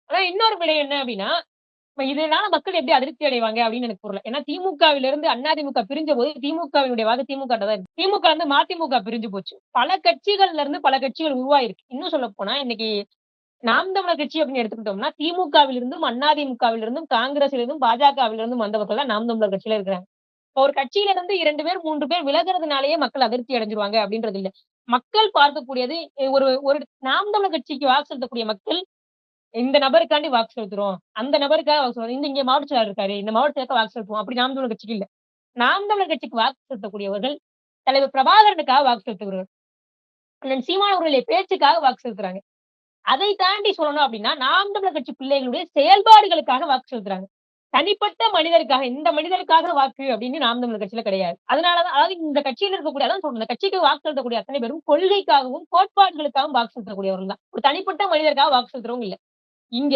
S1: ஆனா இன்னொரு விடயம் என்ன அப்படின்னா, இதனால மக்கள் எப்படி அதிருப்தி அடைவாங்க அப்படின்னு எனக்கு புரியல. ஏன்னா திமுகவிலிருந்து அதிமுக பிரிஞ்சபோது திமுகவினுடைய வாக்கு திமுக தான் திமுக இருந்து மதிமுக பிரிஞ்சு போச்சு. பல கட்சிகள்ல இருந்து பல கட்சிகள் உருவாயிருக்கு. இன்னும் சொல்லப்போனா இன்னைக்கு நாம் தமிழர் கட்சி அப்படின்னு எடுத்துக்கிட்டோம்னா, திமுகவிலிருந்தும், அதிமுகவிலிருந்தும், காங்கிரஸிலிருந்தும், பாஜகவிலிருந்தும் வந்தவர்கள் தான் நாம் தமிழர் கட்சியில இருக்கிறாங்க. ஒரு கட்சியில இருந்து இரண்டு பேர், மூன்று பேர் விலகிறதுனாலயே மக்கள் அதிருப்தி அடைஞ்சிருவாங்க அப்படின்றது இல்ல. மக்கள் பார்க்கக்கூடியது ஒரு ஒரு நாம் தமிழர் கட்சிக்கு வாக்கு செலுத்தக்கூடிய மக்கள், இந்த நபருக்காண்டி வாக்கு செலுத்துறோம். அந்த நபருக்காக வாக்கு செலுத்துறோம். இந்த இங்க மாவட்ட செயலாளர் இருக்காரு. இந்த மாவட்ட வாக்கு செலுத்துவோம். அப்படி நாம் தமிழர் கட்சிக்கு இல்ல. நாம் தமிழர் கட்சிக்கு வாக்கு செலுத்தக்கூடியவர்கள், தலைவர் பிரபாகரனுக்காக வாக்கு செலுத்துகிறவர்கள். அண்ணன் சீமான் அவர்களுடைய பேச்சுக்காக வாக்கு செலுத்துறாங்க. அதை தாண்டி சொல்லணும் அப்படின்னா, நாம் தமிழர் கட்சி பிள்ளைகளுடைய செயல்பாடுகளுக்காக வாக்கு செலுத்துறாங்க. தனிப்பட்ட மனிதருக்காக, இந்த மனிதருக்காக வாக்கு அப்படின்னு நாம் தமிழர் கட்சியில கிடையாது. அதனாலதான் அதாவது இந்த கட்சியில இருக்கக்கூடிய அதான் சொல்றேன். இந்த கட்சிக்கு வாக்கு செலுத்தக்கூடிய அத்தனை பேரும் கொள்கைக்காகவும், கோட்பாடுகளுக்காகவும் வாக்கு செலுத்தக்கூடியவர்கள் தான். ஒரு தனிப்பட்ட மனிதருக்காக வாக்கு செலுத்துறவங்க இல்ல. இங்க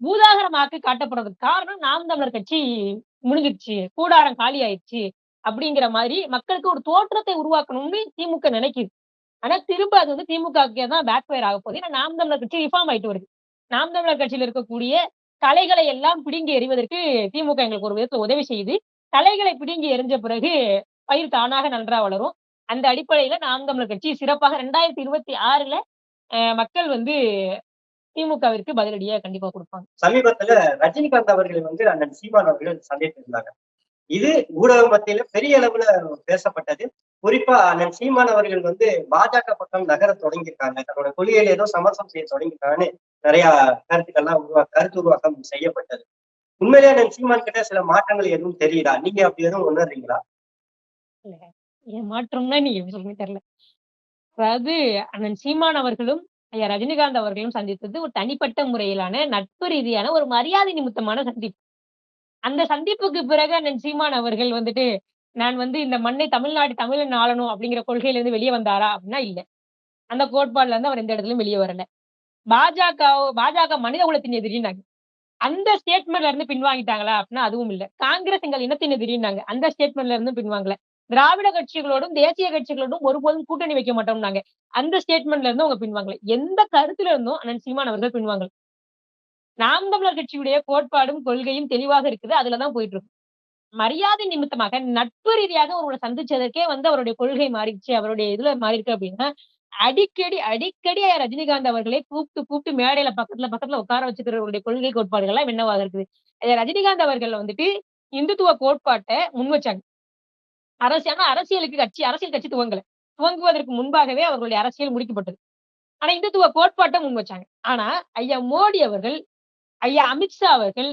S1: பூதாகரமாக்கு காட்டப்படுறதுக்கு காரணம் நாம் தமிழர் கட்சி முடிஞ்சிருச்சு. கூடாரம் காலி ஆயிருச்சு. அப்படிங்கிற மாதிரி மக்களுக்கு ஒரு தோற்றத்தை உருவாக்கணும்னு திமுக நினைக்குது. ஆனா திரும்ப அது வந்து திமுகவுக்கே தான் பேக் ஃபயர் ஆக போகுது. ஏன்னா நாம் தமிழர் கட்சி ரிஃபார்ம் ஆயிட்டு வருது. நாம் தமிழர் கட்சியில இருக்கக்கூடிய தலைகளை எல்லாம் பிடுங்கி எறிவதற்கு திமுக எங்களுக்கு ஒரு விதத்துல உதவி செய்யுது. தலைகளை பிடுங்கி எறிஞ்ச பிறகு பயிர் தானாக நன்றா வளரும். அந்த அடிப்படையில நாம் தமிழர் கட்சி சிறப்பாக ரெண்டாயிரத்தி இருபத்தி ஆறுல மக்கள் வந்து திமுகவிற்கு பதிலடியா கண்டிப்பா குடுப்பாங்க.
S2: சமீபத்துல ரஜினிகாந்த் அவர்கள் வந்து அண்ணன் சீமான் அவர்கள் சந்தித்திருந்தாங்க. இது ஊடக மத்தியில பெரிய அளவுல பேசப்பட்டது. குறிப்பா அண்ணன் சீமான் அவர்கள் வந்து பாஜக பக்கம் நகரத் தொடங்கியிருக்காங்க. தன்னோட கொள்கையில ஏதோ சமரசம் செய்ய தொடங்கியிருக்காங்கன்னு நெறைய கருத்துக்கள்லாம் உருவா கருத்து உருவாக்கம் செய்யப்பட்டது. உண்மையிலேயே அண்ணன் சீமான் கிட்ட சில மாற்றங்கள் எதுவும் தெரியுதா? நீங்க அப்படி எதுவும் உணர்றீங்களா?
S1: மாற்றம்னா நீங்க எப்படி சொல்றீங்கன்னு தெரியல. அதாவது அண்ணன் சீமான் அவர்களும், ஐயா ரஜினிகாந்த் அவர்களும் சந்தித்தது ஒரு தனிப்பட்ட முறையிலான நட்பு ரீதியான ஒரு மரியாதை நிமித்தமான சந்திப்பு. அந்த சந்திப்புக்கு பிறகு அண்ணன் சீமான் அவர்கள் வந்துட்டு, நான் வந்து இந்த மண்ணை தமிழ்நாடு தமிழன் ஆளணும் அப்படிங்கிற கொள்கையில இருந்து வெளியே வந்தாரா? அப்படின்னா இல்ல. அந்த கோட்பாடுல இருந்து அவர் எந்த இடத்துலயும் வெளியே வரல. பாஜக பாஜக மனித குலத்தின் எதிரின்னாங்க. அந்த ஸ்டேட்மெண்ட்ல இருந்து பின்வாங்கிட்டாங்களா? அப்படின்னா அதுவும் இல்ல. காங்கிரஸ் எங்கள் இனத்தின் எதிரின்னாங்க. அந்த ஸ்டேட்மெண்ட்ல இருந்தும் பின்வாங்கல. திராவிட கட்சிகளோடும், தேசிய கட்சிகளோடும் ஒருபோதும் கூட்டணி வைக்க மாட்டோம்னாங்க. அந்த ஸ்டேட்மெண்ட்ல இருந்து அவங்க பின்வாங்கல. எந்த கருத்துல இருந்தும் அண்ணன் சீமான் அவர்கள் பின்வாங்கல. நாம் தமிழர் கட்சியுடைய கோட்பாடும், கொள்கையும் தெளிவாக இருக்குது. அதுலதான் போயிட்டு இருக்கும் மரியாதை நிமித்தமாக நட்பு ரீதியாக அவங்கள சந்திச்சதற்கே வந்து அவருடைய கொள்கை மாறிடுச்சு. அவருடைய இதுல மாறியிருக்கு அப்படின்னா, அடிக்கடி அடிக்கடி ரஜினிகாந்த் அவர்களை கூப்பிட்டு கூப்பிட்டு மேடையில பக்கத்துல பக்கத்துல உட்கார வச்சுக்கிறவருடைய கொள்கை கோட்பாடுகள்லாம் என்னவாக இருக்குது? ரஜினிகாந்த் அவர்கள் வந்துட்டு இந்துத்துவ கோட்பாட்டை முன் வச்சாங்க. அரசு ஆனா அரசியலுக்கு கட்சி அரசியல் கட்சி துவங்கல. துவங்குவதற்கு முன்பாகவே அவர்களுடைய அரசியல் முடிக்கப்பட்டது. ஆனா இந்துத்துவ கோட்பாட்டை முன் வச்சாங்க. ஆனா ஐயா மோடி அவர்கள், ஐயா அமித்ஷா அவர்கள்,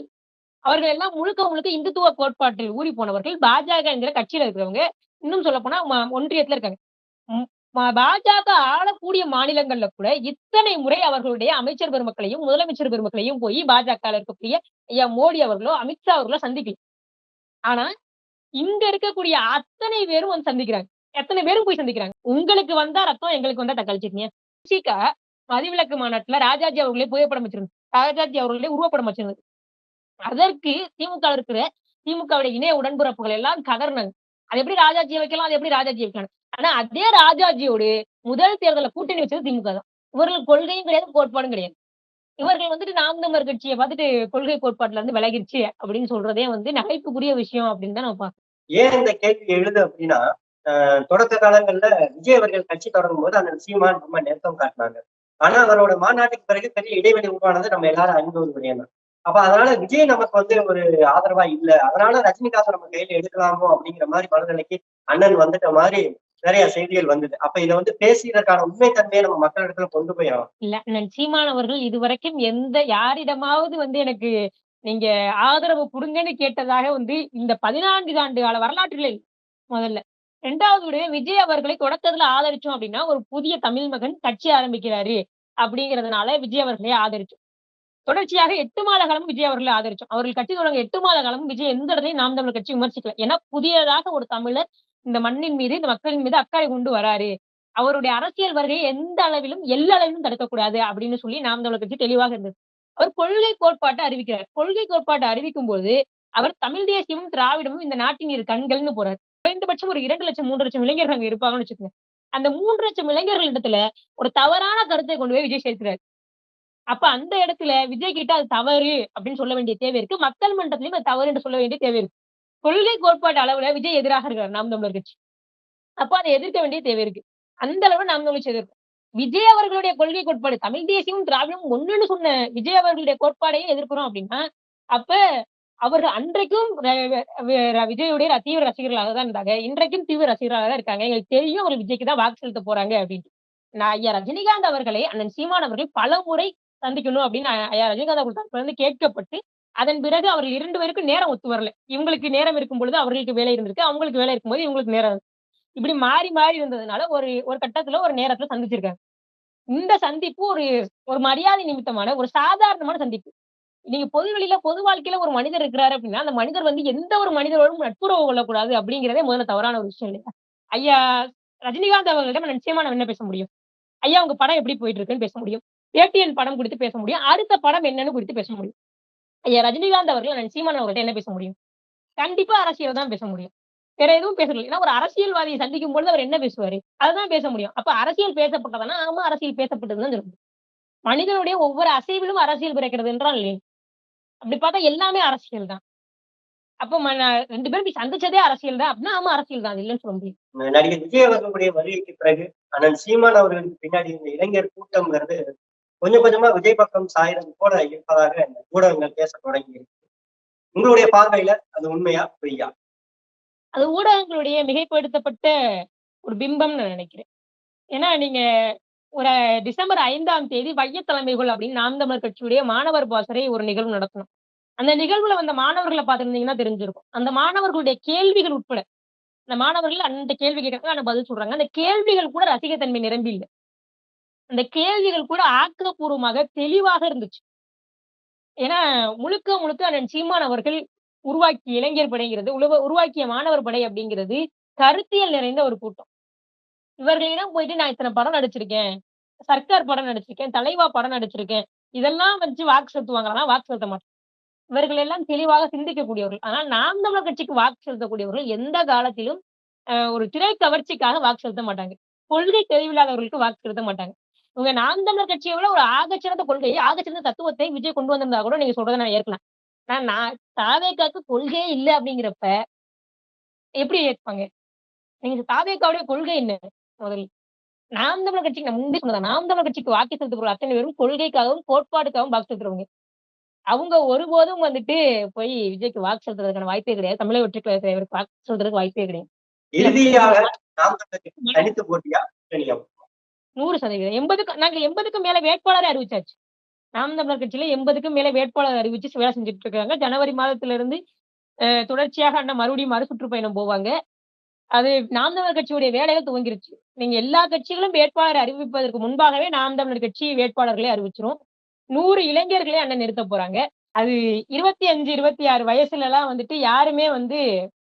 S1: அவர்கள் எல்லாம் முழுக்க முழுக்க இந்துத்துவ கோட்பாட்டில் ஊறி போனவர்கள். பாஜக என்கிற கட்சியில இருக்கிறவங்க. இன்னும் சொல்லப்போனா ம ஒன்றியத்துல இருக்காங்க. பாஜக ஆளக்கூடிய மாநிலங்கள்ல கூட இத்தனை முறை அவர்களுடைய அமைச்சர் பெருமக்களையும் முதலமைச்சர் பெருமக்களையும் போய் பாஜக இருக்கக்கூடிய ஐயா மோடி அவர்களோ அமித்ஷா அவர்களோ சந்திக்கல ஆனா இங்க இருக்கக்கூடிய அத்தனை பேரும் வந்து சந்திக்கிறாங்க. எத்தனை பேரும் போய் சந்திக்கிறாங்க? உங்களுக்கு வந்தா ரத்தம் எங்களுக்கு வந்தா தக்காளி சட்னியா? சீக்கா மதிவிலக்கு மாநாட்டுல ராஜாஜி அவர்களே புகைப்படம் வச்சிருந்தது ராஜாஜி அவர்களே உருவப்படம் வச்சிருந்தது அதற்கு திமுக இருக்கிற திமுகவுடைய இணைய உடன்பிறப்புகள் எல்லாம் கதறினாங்க. அது எப்படி ராஜாஜியை வைக்கலாம்? அது எப்படி ராஜாஜி வைக்கலாம்? ஆனா அதே ராஜாஜியோடு முதல் தேர்தல கூட்டணி வச்சது திமுக தான். இவர்கள் கொள்கையும் கிடையாது கோட்பாடும் கிடையாது. இவர்கள் வந்துட்டு நாம் தமிழர் கட்சியை பார்த்துட்டு கொள்கை கோட்பாட்டுல இருந்து விலகிருச்சு அப்படின்னு சொல்றதே வந்து நகைப்புக்குரிய விஷயம் அப்படின்னு தான் நம்ம பார்க்கணும்
S2: ஏன் இந்த கேள்வி எழுது அப்படின்னா ஆஹ் தொடக்க காலங்கள்ல விஜய் அவர்கள் கட்சி தொடங்கும் போது அந்த சீமான் ரொம்ப நெருக்கம் காட்டினாங்க. ஆனா அவரோட மாநாட்டுக்கு பிறகு பெரிய இடைவெளி உருவானது நம்ம எல்லாரும் அறிந்த ஒரு அப்ப அதனால விஜய் நமக்கு வந்து ஒரு ஆதரவா இல்ல. அதனால ரஜினிகாந்த் நம்ம கையில எடுக்கலாமோ அப்படிங்கிற மாதிரி மனநிலைக்கு அண்ணன் வந்துட்ட மாதிரி நிறைய செய்திகள் வந்தது. அப்ப இதை வந்து பேசியதற்கான உண்மை தன்மையை நம்ம மக்களிடத்துல கொண்டு போய்
S1: இல்ல சீமான் அவர்கள் இதுவரைக்கும் எந்த யாரிடமாவது வந்து எனக்கு நீங்க ஆதரவு புடுங்கன்னு கேட்டதாக வந்து இந்த பதினான்கு ஆண்டு கால வரலாற்றில் முதல்ல. ரெண்டாவது விட விஜய் அவர்களை தொடக்கத்துல ஆதரிச்சோம் அப்படின்னா ஒரு புதிய தமிழ் மகன் கட்சி ஆரம்பிக்கிறாரு அப்படிங்கறதுனால விஜய் அவர்களை ஆதரிச்சோம். தொடர்ச்சியாக எட்டு மாத காலமும் விஜய் அவர்களை ஆதரிச்சோம். அவர்கள் கட்சி தொடங்க எட்டு மாத காலமும் விஜய் எந்த இடத்தையும் நாம் தமிழர் கட்சி விமர்சிக்கல. ஏன்னா புதியதாக ஒரு தமிழர் இந்த மண்ணின் மீது இந்த மக்களின் மீது அக்கறை கொண்டு வராரு. அவருடைய அரசியல் வருகையை எந்த அளவிலும் எல்லா அளவிலும் தடுக்கக்கூடாது அப்படின்னு சொல்லி நாம் தமிழர் கட்சி தெளிவாக இருந்தது. அவர் கொள்கை கோட்பாட்டை அறிவிக்கிறார். கொள்கை கோட்பாட்டை அறிவிக்கும் போது அவர் தமிழ் தேசியமும் திராவிடமும் இந்த நாட்டின் இரு கண்கள்னு போறார். குறைந்தபட்சம் ஒரு இரண்டு லட்சம் மூன்று லட்சம் இளைஞர்கள் அங்க இருப்பாங்கன்னு வச்சுக்கோங்க. அந்த மூன்று லட்சம் இளைஞர்கள் இடத்துல ஒரு தவறான கருத்தை கொண்டு போய் விஜய் சேர்க்கிறார். அப்ப அந்த இடத்துல விஜய் கிட்ட அது தவறு அப்படின்னு சொல்ல வேண்டிய தேவை இருக்கு. மக்கள் மன்றத்திலயும் அது தவறு என்று சொல்ல வேண்டிய தேவை இருக்கு. கொள்கை கோட்பாடு அளவுல விஜய் எதிராக இருக்கிறார் நாம் தமிழர் கட்சி. அப்போ அதை எதிர்க்க வேண்டிய தேவை இருக்கு. அந்த அளவு நாம் தமிழ் எதிர்க்கும் விஜய் அவர்களுடைய கொள்கை கோட்பாடு தமிழ் தேசியமும் திராவிடமும் ஒண்ணுன்னு சொன்ன விஜய் அவர்களுடைய கோட்பாடையே எதிர்க்கிறோம் அப்படின்னா அப்ப அவர்கள் அன்றைக்கும் விஜயுடைய தீவிர ரசிகர்களாக தான் இருந்தாங்க. இன்றைக்கும் தீவிர ரசிகர்களாக தான் இருக்காங்க. எங்களுக்கு தெரியும் அவர் விஜய்க்கு தான் வாக்கு செலுத்த போறாங்க அப்படின்ட்டு. நான் ஐயா ரஜினிகாந்த் அவர்களை அண்ணன் சீமான் அவர்கள் பல முறை சந்திக்கணும் அப்படின்னு ஐயா ரஜினிகாந்த் அவர்கள் தரப்புல இருந்து கேட்கப்பட்டு அதன் பிறகு அவர்கள் இரண்டு பேருக்கும் நேரம் ஒத்து வரல. இவங்களுக்கு நேரம் இருக்கும் பொழுது அவர்களுக்கு வேலை இருந்திருக்கு. அவங்களுக்கு வேலை இருக்கும்போது இவங்களுக்கு நேரம் இப்படி மாறி மாறி இருந்ததுனால ஒரு ஒரு கட்டத்துல ஒரு நேரத்துல சந்திச்சிருக்காங்க. இந்த சந்திப்பு ஒரு ஒரு மரியாதை நிமித்தமான ஒரு சாதாரணமான சந்திப்பு. நீங்க பொது வெளியில பொது வாழ்க்கையில ஒரு மனிதர் இருக்கிறாரு அப்படின்னா அந்த மனிதர் வந்து எந்த ஒரு மனிதரோடும் நட்புறவு கொள்ளக்கூடாது அப்படிங்கிறதே முதல்ல தவறான ஒரு விஷயம் இல்லையா? ஐயா ரஜினிகாந்த் அவர்களிடம் நிச்சயமா நம்ம என்ன பேச முடியும்? ஐயா உங்க படம் எப்படி போயிட்டு இருக்குன்னு பேச முடியும். ஏடிஎன் படம் குறித்து பேச முடியும். அடுத்த படம் என்னன்னு குறித்து பேச முடியும். ஐயா ரஜினிகாந்த் அவர்கள் அண்ணன் சீமான் அவர்கள்ட்ட என்ன பேச முடியும்? கண்டிப்பா அரசியல் தான் பேச முடியும். வேற எதுவும் பேசல ஏன்னா ஒரு அரசியல்வாதியை சந்திக்கும் பொழுது அவர் என்ன பேசுவாரு? அதுதான் பேச முடியும். அப்ப அரசியல் பேசப்பட்டதானா? ஆமா அரசியல் பேசப்பட்டதுன்னு சொல்ல முடியும் மனிதனுடைய ஒவ்வொரு அசைவிலும் அரசியல் பிறக்கிறது என்றால் இல்லை. அப்படி பார்த்தா எல்லாமே அரசியல் தான். அப்ப ம- ரெண்டு பேரும் சந்திச்சதே அரசியல் தான். அப்படின்னா ஆமா அரசியல் தான். அது இல்லைன்னு சொல்ல முடியும்
S2: நடிகர் விஜய் அவர்களுடைய வருகைக்கு பிறகு அண்ணன் சீமான் அவர்களுக்கு பின்னாடி இந்த இளைஞர் கூட்டம்ங்கிறது கொஞ்சம் கொஞ்சமா விஜய் பக்கம் சாயிரம் போல இருப்பதாக ஊடகங்கள் பேச தொடங்கி இருக்கு உங்களுடைய பார்வையில அது உண்மையா பொய்யா?
S1: அது ஊடகங்களுடைய மிகைப்படுத்தப்பட்ட ஒரு பிம்பம்னு நான் நினைக்கிறேன். ஏன்னா நீங்க ஒரு டிசம்பர் ஐந்தாம் தேதி வைய தலைமைகள் அப்படின்னு நாம் தமிழர் கட்சியுடைய மாணவர் பாசறை ஒரு நிகழ்வு நடத்தணும். அந்த நிகழ்வுல வந்த மாணவர்களை பார்த்திருந்தீங்கன்னா தெரிஞ்சிருக்கும். அந்த மாணவர்களுடைய கேள்விகள் உட்பட அந்த மாணவர்கள் அந்த கேள்வி கேட்கறாங்க அந்த பதில் சொல்றாங்க. அந்த கேள்விகள் கூட ரசிகத்தன்மை நிரம்பி இல்லை அந்த கேள்விகள் கூட ஆக்கப்பூர்வமாக தெளிவாக இருந்துச்சு. ஏன்னா முழுக்க முழுக்க அண்ணன் சீமான் அவர்கள் உருவாக்கிய இளைஞர் படைங்கிறது உருவ உருவாக்கிய மாணவர் படை அப்படிங்கிறது கருத்தியல் நிறைந்த ஒரு கூட்டம். இவர்களிடம் போயிட்டு நான் இத்தனை படம் நடிச்சிருக்கேன் சர்க்கார் படம் நடிச்சிருக்கேன் தலைவா படம் நடிச்சிருக்கேன் இதெல்லாம் வச்சு வாக்கு செலுத்துவாங்கன்னா வாக்கு செலுத்த மாட்டேன். இவர்கள் எல்லாம் தெளிவாக சிந்திக்கக்கூடியவர்கள். ஆனால் நாம் தமிழர் கட்சிக்கு வாக்கு செலுத்தக்கூடியவர்கள் எந்த காலத்திலும் அஹ், ஒரு திரை கவர்ச்சிக்காக வாக்கு செலுத்த மாட்டாங்க. கொள்கை தெளிவில்லாதவர்களுக்கு வாக்கு செலுத்த மாட்டாங்க. இவங்க நாம் தமிழர் கட்சியை விட ஒரு ஆகச்சிறந்த கொள்கை ஆகச்சிறந்த தத்துவத்தை விஜய் கொண்டு வந்திருந்தா கூட நீங்க சொல்றதை நான் ஏற்கலாம் ஆனா நான் தாவேக்காக்கு கொள்கையே இல்லை அப்படிங்கிறப்ப எப்படி ஏற்பாங்க? நீங்க தாவேக்காவுடைய கொள்கை என்ன? முதல்ல. நாம் தமிழர் கட்சிக்கு நான் முன்பே சொன்னதான் நாம் தமிழர் கட்சிக்கு வாக்கு செலுத்தப்படுற அத்தனை பேரும் கொள்கைக்காகவும் கோட்பாடுக்காகவும் வாக்கு செலுத்துறவங்க. அவங்க ஒருபோதும் வந்துட்டு போய் விஜய்க்கு வாக்கு செலுத்துறதுக்கான வாய்ப்பே கிடையாது. தமிழக வெற்றி தலைவருக்கு வாக்கு செலுத்துறதுக்கு வாய்ப்பே கிடையாது.
S2: இறுதியாக நாம் தமிழர் கட்சி தனித்து போட்டியா? கூட்டணியா?
S1: நூறு சதவீதம். எண்பதுக்கு நாங்க எண்பதுக்கு மேல வேட்பாளரை அறிவிச்சாச்சு. நாம் தமிழர் கட்சியில எண்பதுக்கும் மேல வேட்பாளர் அறிவிச்சு வேலை செஞ்சுட்டு இருக்காங்க. ஜனவரி மாதத்துல இருந்து அஹ், தொடர்ச்சியாக அண்ணா மறுபடியும் மறு சுற்றுப்பயணம் போவாங்க. அது நாம் தமிழர் கட்சியுடைய வேலைகள் துவங்கிருச்சு. நீங்க எல்லா கட்சிகளும் வேட்பாளர் அறிவிப்பதற்கு முன்பாகவே நாம் தமிழர் கட்சி வேட்பாளர்களை அறிவிச்சிரும். நூறு இளைஞர்களே அண்ணன் நிறுத்த போறாங்க. அது இருபத்தி அஞ்சு இருபத்தி ஆறு வயசுல எல்லாம் வந்துட்டு யாருமே வந்து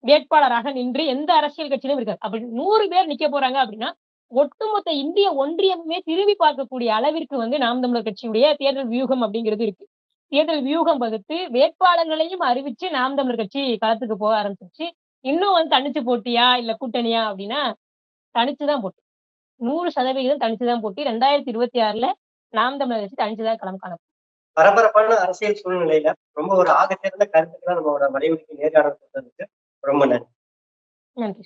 S1: வேட்பாளராக நின்று எந்த அரசியல் கட்சியிலும் இருக்காது. அப்படி நூறு பேர் நிக்க போறாங்க அப்படின்னா ஒட்டுமொத்த இந்திய ஒன்றியமே திரும்பி பார்க்கக்கூடிய அளவிற்கு வந்து நாம் தமிழர் கட்சியுடைய தேர்தல் வியூகம் அப்படிங்கிறது இருக்கு. தேர்தல் வியூகம் வகுத்து வேட்பாளர்களையும் அறிவிச்சு நாம் தமிழர் கட்சி களத்துக்கு போக ஆரம்பிச்சிருச்சு. இன்னும் வந்து தனிச்சு போட்டியா இல்ல கூட்டணியா அப்படின்னா தனிச்சுதான் போட்டி. நூறு சதவிகிதம் தனிச்சுதான் போட்டி. ரெண்டாயிரத்தி இருபத்தி ஆறுல நாம் தமிழர் கட்சி தனிச்சுதான் களம் காணும்
S2: பரபரப்பான அரசியல் சூழ்நிலையில ரொம்ப ஒரு ஆகச்சிறந்த கருத்துக்களை நம்மளோட வலைவலிக்கு நேர்காணல் கொடுத்ததுக்கு ரொம்ப நன்றி.
S1: நன்றி.